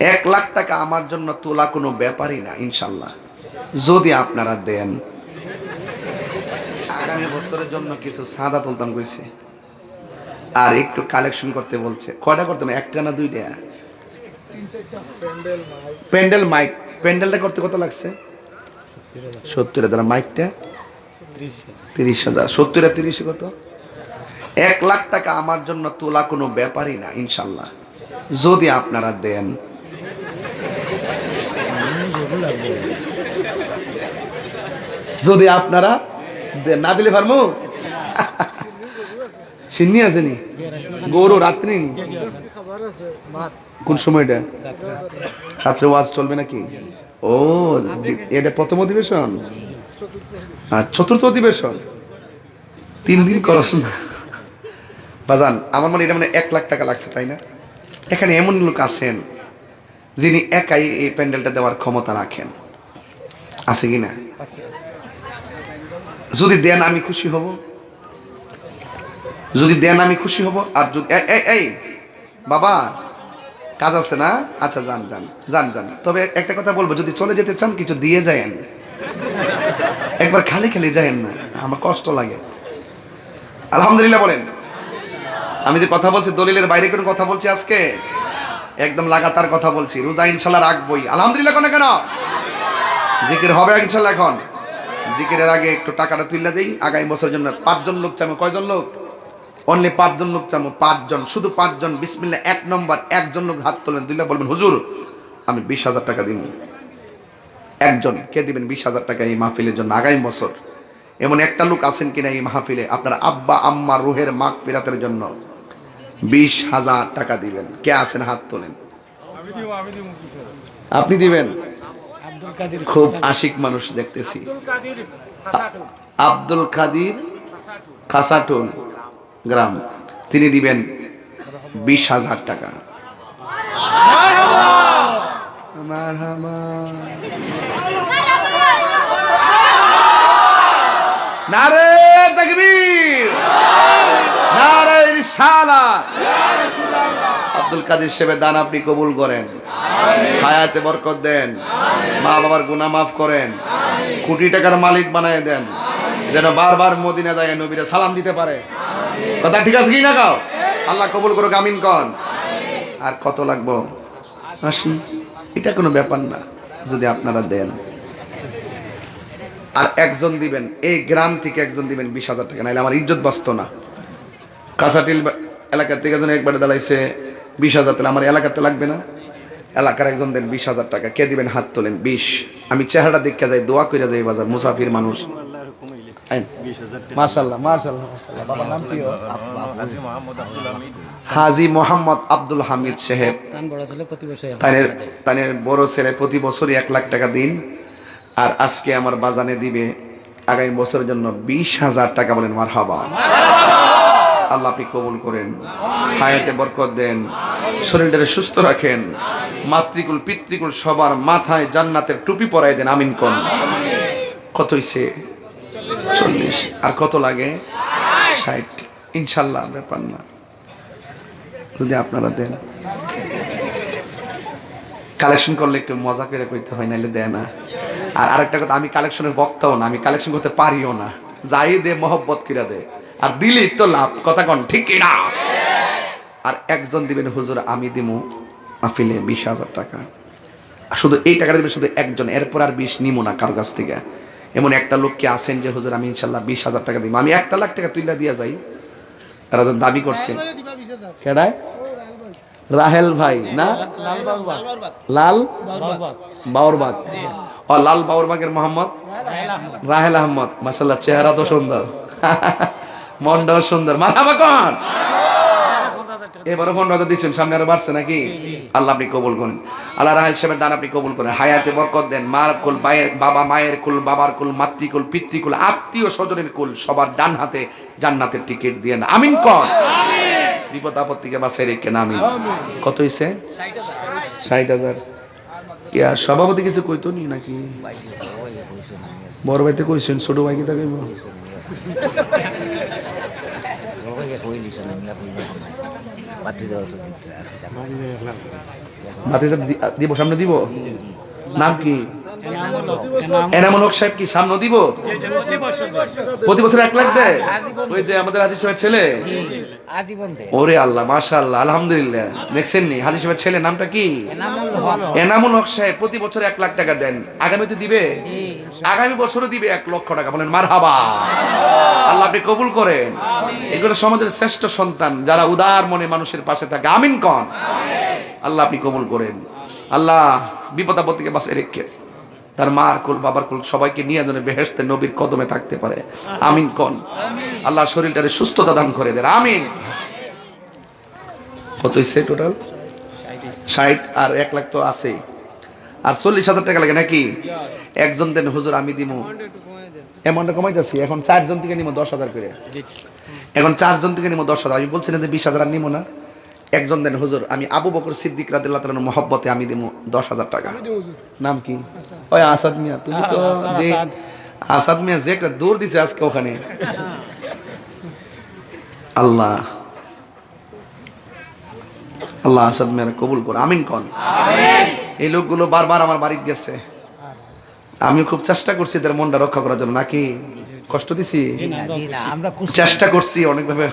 এক লাখ টাকা আমার জন্য তোলা কোনো ব্যাপারই না, ইনশাল্লাহ। যদি আপনারা দেন। আগামী বছরের জন্য কিছু সাদা তুলতাম কইছে। আর একটু কালেকশন করতে বলছে। কয়টা করতাম একটা না দুইটা? প্যান্ডেল মাইক প্যান্ডেলটা করতে কত লাগছে? সত্তর। হাজার মাইকটা তিরিশ হাজার। সত্তর আর তিরিশে কত? এক লাখ টাকা আমার জন্য তোলা কোনো ব্যাপারই না, ইনশাল্লাহ। যদি আপনারা দেন। যদি আপনারা না দিলে পারব সিন্নি আছে নি? গৌর রাত্রি? কোন সময়টা? রাত্রে ওয়াজ চলবে নাকি? ও এটা প্রথম অধিবেশন? আর চতুর্থ অধিবেশন? তিন দিন করস না। বাজান, আমার মানে এটা মানে এক লাখ টাকা লাগছে, তাই না? এখানে এমন লোক আছেন যিনি একাই এই প্যান্ডেলটা দেওয়ার ক্ষমতা রাখেন। আছে কি না? যদি দেন আমি খুশি হব। যদি দেন আমি খুশি হব আর যদি এই, বাবা কাজ আছে না? আচ্ছা যান যান যান যান। তবে একটা কথা বলব যদি চলে যেতে চান কিছু দিয়ে যায়েন। একবার খালি খালি যায়েন না আমার কষ্ট লাগে। আলহামদুলিল্লাহ বলেন। আমি যে কথা বলছি দলিলের বাইরে কোনো কথা বলছি আজকে? একদম লাগাতার কথা বলছি। রোজা ইনশাল্লাহ রাখবই। আলহামদুলিল্লাহ কেন কেন। জিকির হবে ইনশাল্লাহ এখন। জিকিরের আগে একটু টাকাটা তুললে দিই। আগামী বছরের জন্য পাঁচজন লোক চামো কয়জন লোক? অনলি পাঁচজন লোক চামো পাঁচজন শুধু পাঁচজন বিসমিল্লা এক নম্বর একজন লোক হাত তুলবেন দিল্লা বলবেন হুজুর আমি বিশ হাজার টাকা দিব একজন কে দিবেন বিশ হাজার টাকা এই মাহফিলের জন্য আগামী বছর? এমন একটা লোক আছেন কিনা এই মাহফিলে? আপনার আব্বা আম্মা রুহের মাগ ফিরাতের জন্য বিশ হাজার টাকা দিবেন। কে আছেন হাত তোলেন? আপনি দিবেন? খুব আশিক মানুষ দেখতেছি। আব্দুল কাদির খাসাটুল। গ্রাম। তিনি দিবেন বিশ হাজার টাকা। আমার আমার নারে তাকবীর। নারে রিসালাত। আব্দুল কাদির সাহেবের দান আপনি কবুল করেন। হায়াতে বরকত দেন। মা বাবার গুনাহ মাফ করেন। কোটি টাকার মালিক বানায় দেন। যেন বারবার মদিনা যায় নবীরা সালাম দিতে পারে। কথা ঠিক আছে কি না কাও? আল্লাহ কবুল করুক আমিন কন। আর কত লাগবো? আশি এটা কোনো ব্যাপার না যদি আপনারা দেন। আর একজন দিবেন এই গ্রাম থেকে একজন দিবেন বিশ হাজার টাকা নাহলে আমার ইজ্জত বাঁচত না। কাঁচাটিল বা- এলাকা থেকে একজন একবারে দাঁড়াইছে বিশ হাজার তাহলে আমার এলাকাতে লাগবে না? এলাকার একজন দেন বিশ হাজার টাকা। কে দিবেন হাত তোলেন? বিশ। আমি চেহারা দেখতে যাই দোয়া করে যাই বাজার মুসাফির মানুষ? হাজি মোহাম্মদ আব্দুল হামিদ সাহেব। বড় ছেলে প্রতি তানের তানের বড় ছেলে প্রতি বছরই এক লাখ টাকা দিন। আর আজকে আমার বাজানে দিবে আগামী বছরের জন্য বিশ হাজার টাকা বলেন মার হাবা আল্লাহ আপনি কবুল করেন। হায়াতে বরকত দেন। শরীরটাকে সুস্থ রাখেন। মাতৃকুল, পিতৃকুল সবার মাথায় জান্নাতের টুপি পরাই দেন আমিন কোন কত হইছে? চল্লিশ। আর কত লাগে? ষাট। ইনশাল্লাহ, ব্যাপার না। যদি আপনারা দেন। কালেকশন করলে একটু মজা করে করতে হয় নাহলে দেয় না। আর আরেকটা কথা, আমি কালেকশনের বক্তাও না, আমি কালেকশন করতে পারিও না। যাই দে, মহব্বত কিরা দে। আর দিলি তো লাভ, কথা কন, ঠিক না আর একজন দিবেন, হুজুর, আমি দিমু। আফিলে বিশ হাজার টাকা। আর শুধু এই টাকাটা দিবেন শুধু একজন এরপর আর বিশ নিমো না কারও কাছ থেকে। এমন একটা লোককে আছেন যে হুজুর আমি ইনশাল্লাহ বিশ হাজার টাকা দিব। আমি একটা লাখ টাকা তুইলা দিয়া যাই। তো দাবি করছে। কেডায় রাহেল ভাই না? লাল বাউরবাগ। ও লাল বাউরবাগের মোহাম্মদ? রাহেল আহমদ। মাসাল্লাহ চেহারা তো সুন্দর। মনটাও সুন্দর। মাথা কন এবারও ফোন রাজা দিচ্ছেন সামনে আরও বাড়ছে নাকি? আল্লাহ আপনি কবুল করেন। আল্লাহ রাহেল সাহেবের দান আপনি কবুল করেন। হায়াতে বরকত দেন। মার কুল বায়ের বাবা মায়ের কুল বাবার কুল মাতৃকুল পিতৃকুল আত্মীয় স্বজনের কুল সবার ডান হাতে জান্নাতের টিকিট দিয়ে না আমিন কন বিপদ আপত্তিকে বাসায় রেখে না আমিন। কত হয়েছে ষাট হাজার। আর সভাপতি কিছু কইতো নি নাকি? বড় ভাইতে কইছেন ছোট ভাই কি তাকে দি- দিব সামনে দিব? নাম কি? এনামুল হক। সাহেব কি সামনে দিব? প্রতি বছর এক লাখ দেয়? ওই যে আমাদের সাহেবের ছেলে? ওরে আল্লাহ মাশাআল্লাহ আলহামদুলিল্লাহ। দেখছেন নি হাজি সাহেবের ছেলে নামটা কি? এনামুল হক সাহেব প্রতি বছর এক লাখ টাকা দেন। আগামীতে দিবে? আগামী বছরও দিবে এক লক্ষ টাকা। বলেন মার হাবা আল্লাহ আপনি কবুল করেন। এগুলো সমাজের শ্রেষ্ঠ সন্তান। যারা উদার মনে মানুষের পাশে থাকে। আমিন কন। আল্লাহ আপনি কবুল করেন। আল্লাহ বিপদ আপদ থেকে বাঁচিয়ে রেখে। তার মার কুল বাবার কুল সবাইকে নিয়ে যেন বেহেস্তে নবীর কদমে থাকতে পারে। আমিন কন? আল্লাহ শরীরটারে সুস্থতা দান করে দেন। আমিন। কত হইছে টোটাল ষাট আর এক লাখ তো আছেই। আর চল্লিশ হাজার টাকা লাগে নাকি? একজন দেন হুজুর আমি দিমু। এমনটা কমাই যাচ্ছি এখন চারজন থেকে নিমো দশ হাজার করে। এখন চারজন থেকে নিমো দশ হাজার। আমি বলছি না যে বিশ হাজার আর নিমো না। একজন দেন হুজুর আমি আবু বকর সিদ্দিক রাদিল্লাহ তালার মহব্বতে আমি দিমু দশ হাজার টাকা। নাম কি? ওই আসাদ মিয়া তুমি তো যে আসাদ। মিয়া যে একটা দৌড় দিছে আজকে ওখানে। আল্লাহ আল্লাহ আসাদ মেয়েরা কবুল কর আমিন কন। এই লোকগুলো বারবার আমার বাড়িতে গেছে। আমি খুব চেষ্টা করছি এদের মনটা রক্ষা করার জন্য নাকি কষ্ট দিছি? আমরা চেষ্টা করছি অনেকভাবে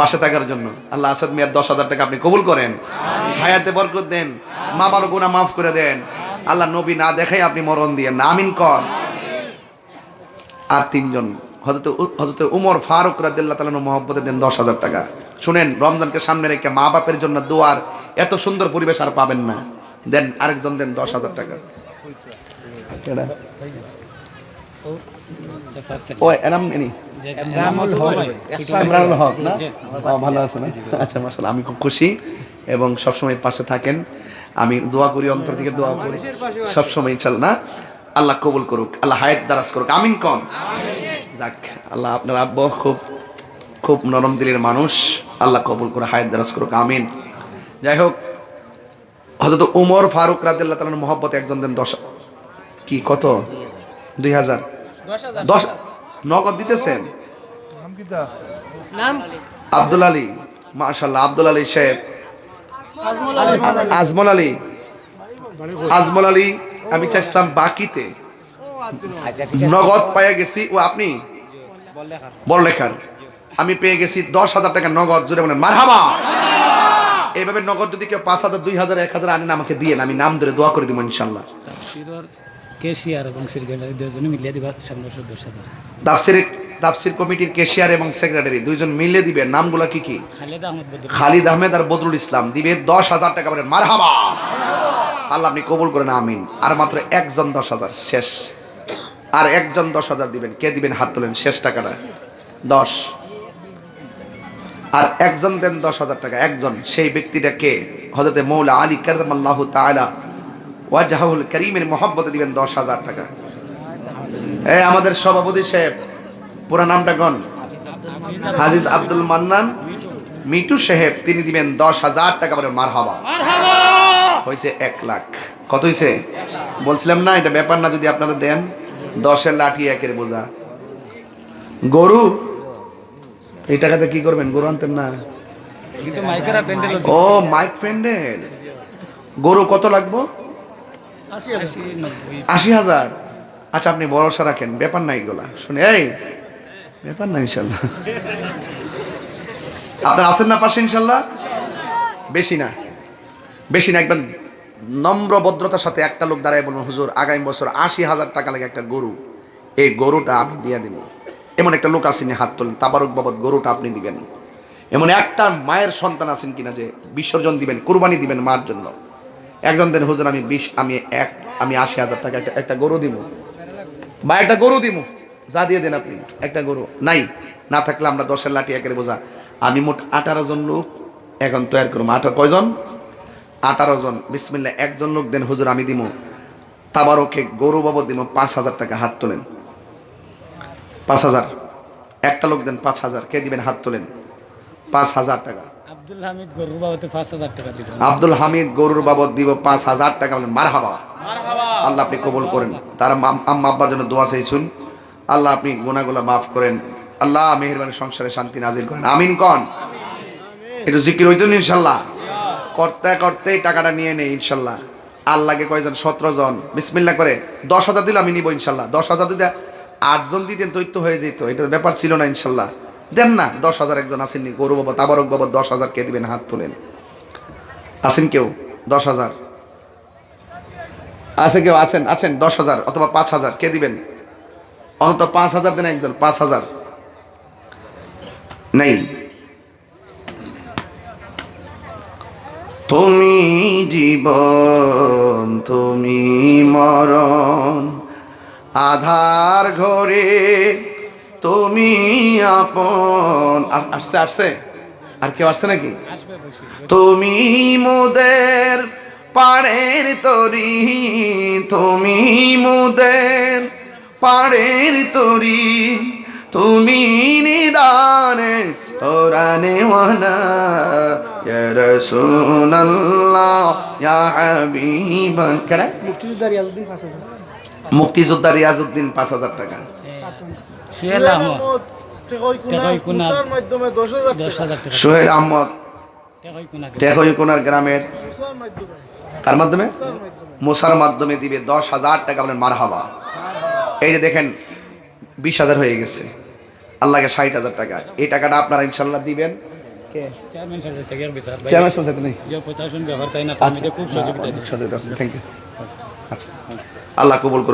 পাশে থাকার জন্য। আল্লাহ আসাদ মিয়ার দশ হাজার টাকা আপনি কবুল করেন। হায়াতে বরকত দেন। মা বাবার গুণা মাফ করে দেন। আল্লাহ নবী না দেখাই আপনি মরণ দিয়ে না আমিন কন। আর তিনজন হজরত হজরত উমর ফারুক রাদিল্লাহ তালানো মহব্বতে দেন দশ হাজার টাকা। শুনেন রমজানকে সামনে রেখে মা বাপের জন্য দোয়ার এত সুন্দর পরিবেশ আর পাবেন না। দেন আরেকজন দেন দশ হাজার টাকা। কেডা? ও এনাম এনি এনামুল হক। না? ভালো আছে না? আচ্ছা মাশাআল্লাহ আমি খুব খুশি এবং সবসময় পাশে থাকেন। আমি দোয়া করি অন্তর থেকে দোয়া করি। সবসময় ইনশাল্লাহ না? আল্লাহ কবুল করুক আল্লাহ হায়াত দারাজ করুক। আমিন কন। যাক আল্লাহ আপনার আব্ব খুব খুব নরম দিলের মানুষ। আল্লাহ কবুল করে হায়াত দারাজ করুক আমিন। যাই হোক হয়তো উমর ফারুক রাদিল্লাহ তালার মহব্বত একজন দেন দশ কি কত? দুই হাজার। দশ নগদ দিতেছেন? আব্দুল আলী। মাশাল্লাহ আব্দুল আলী সাহেব। আজমল আলী। আজমল আলী। আমি চাইছিলাম বাকিতে। নগদ পাইয়া গেছি। ও আপনি? বড়লেখার। আমি পেয়ে গেছি দশ হাজার টাকা নগদ। জুড়ে বলেন মারহাবা! এইভাবে নগদ যদি কেউ পাঁচ হাজার দুই হাজার এক হাজার আনেন আমাকে দিয়ে আমি নাম ধরে দোয়া করে দিব ইনশাল্লাহ কেশিয়ার এবং সেক্রেটারি দুজনে মিলিয়ে দিবা দশ হাজার। তাফসির তাফসির কমিটির কেশিয়ার এবং সেক্রেটারি দুইজন মিলে দিবে নামগুলা কি কি? খালেদা আহমদ আর বদরুল ইসলাম দিবে দশ হাজার টাকা বলেন মারহাবা! আল্লাহ আপনি কবুল করেন আমিন। আর মাত্র একজন দশ হাজার শেষ। আর একজন দশ হাজার দিবেন। কে দিবেন হাত তোলেন? শেষ টাকাটা। দশ। আর একজন দেন দশ হাজার টাকা। একজন সেই ব্যক্তিটা কে? হজরতে মৌলা আলী কারমাল্লাহ তাআলা ওয়াজাহুল করিমের মহব্বতে দিবেন দশ হাজার টাকা। এ আমাদের সভাপতি সাহেব পুরা নামটা গণ হাজিজ আব্দুল মান্নান। মিটু সাহেব তিনি দিবেন দশ হাজার টাকা বলে মার হাবা হয়েছে এক লাখ। কত হয়েছে বলছিলাম না এটা ব্যাপার না যদি আপনারা দেন। দশের লাঠি একের বোঝা। গরু? এই টাকাতে কি করবেন? গরু আনতেন না। ও মাইক ফ্রেন্ডের গরু কত লাগবো? আশি হাজার। আচ্ছা আপনি ভরসা রাখেন ব্যাপার নাই এগুলা। শুনে এই ব্যাপার না ইনশাল্লাহ। আপনার আছেন না পাশে ইনশাল্লাহ? বেশি না। বেশি না একদম নম্র ভদ্রতার সাথে একটা লোক দাঁড়ায় বলুন হুজুর আগামী বছর আশি হাজার টাকা লাগে একটা গরু। এই গরুটা আমি দিয়ে দিব। এমন একটা লোক আসেনি হাত তোলেন তাবারক বাবদ গরুটা আপনি দিবেন। এমন একটা মায়ের সন্তান আছেন কিনা যে বিসর্জন দিবেন কুরবানি দিবেন মার জন্য। একজন দেন হুজুর আমি বিশ আমি এক আমি আশি হাজার টাকা একটা একটা গরু দিব বা একটা গরু দিব যা দিয়ে দেন আপনি একটা গরু। নাই না থাকলে আমরা দশের লাঠি একের বোঝা। আমি মোট আঠারো জন লোক এখন তৈরি করব আঠারো কয়জন? আঠারো জন। বিসমিল্লা একজন লোক দেন হুজুর আমি দিব তাবারকে গরু বাবদ দিব পাঁচ হাজার টাকা হাত তোলেন। পাঁচ হাজার। একটা লোক দেন পাঁচ হাজার। কে দিবেন হাত তোলেন? পাঁচ হাজার টাকা। আব্দুল হামিদ গরুর বাবতে পাঁচ হাজার টাকা দিল। আব্দুল হামিদ গরুর বাবদ দিব পাঁচ হাজার টাকা বলেন মার হাবা আল্লাহ আপনি কবুল করেন। তারা মাম- আম্মা আব্বার জন্য দোয়া চাইছুন আল্লাহ আপনি গুনাগুলা মাফ করেন। আল্লাহ মেহরবানি সংসারে শান্তি নাজিল করেন। আমিন কন? একটু জিকির হইতো ইনশাল্লাহ? করতে করতেই টাকাটা নিয়ে নেই ইনশাল্লাহ। আল্লাহকে কয়জন? সতেরো জন। বিসমিল্লা করে। দশ হাজার দিলে আমি নিব ইনশাল্লাহ। দশ হাজার দিতে আটজন দিতেন তৈরি তো হয়ে যেত। এটা ব্যাপার ছিল না ইনশাল্লাহ। দেন না, দশ হাজার একজন আসেননি গৌরব বাবা, তাবারক বাবা দশ হাজার কে দিবেন, হাত তোলেন। আছেন কেউ? দশ হাজার। আছে কেউ? আছেন আছেন, দশ হাজার অথবা পাঁচ হাজার। কে দিবেন? অন্তত পাঁচ হাজার দেন একজন, পাঁচ হাজার। নেই। তুমি জীবন, তুমি মরণ, আধার ঘরে তুমি আপন। আর- আসছে আসছে? আর কেউ আসছে নাকি? তুমি মোদের পাড়ের তরি। তুমি মোদের পাড়ের তরি। তুমি নিদানে ওরানে ওয়ালা ইয়া রাসূলুল্লাহ ইয়া হাবিবান। কেডা? মুক্তিযোদ্ধা রিয়াজউদ্দিন পাঁচ হাজার টাকা। সুহেল আহমদ। সোহেল আহমদ গ্রামের মুসার মাধ্যমে। মোসার মাধ্যমে। দিবে দশ হাজার টাকা বলেন মারহাবা। এই যে দেখেন বিশ হাজার হয়ে গেছে। আল্লাহকে ষাট হাজার টাকা। এই টাকাটা আপনারা ইনশাল্লাহ দিবেন। তার থ্যাংক ইউ আচ্ছা। আল্লাহ কবুল করুক।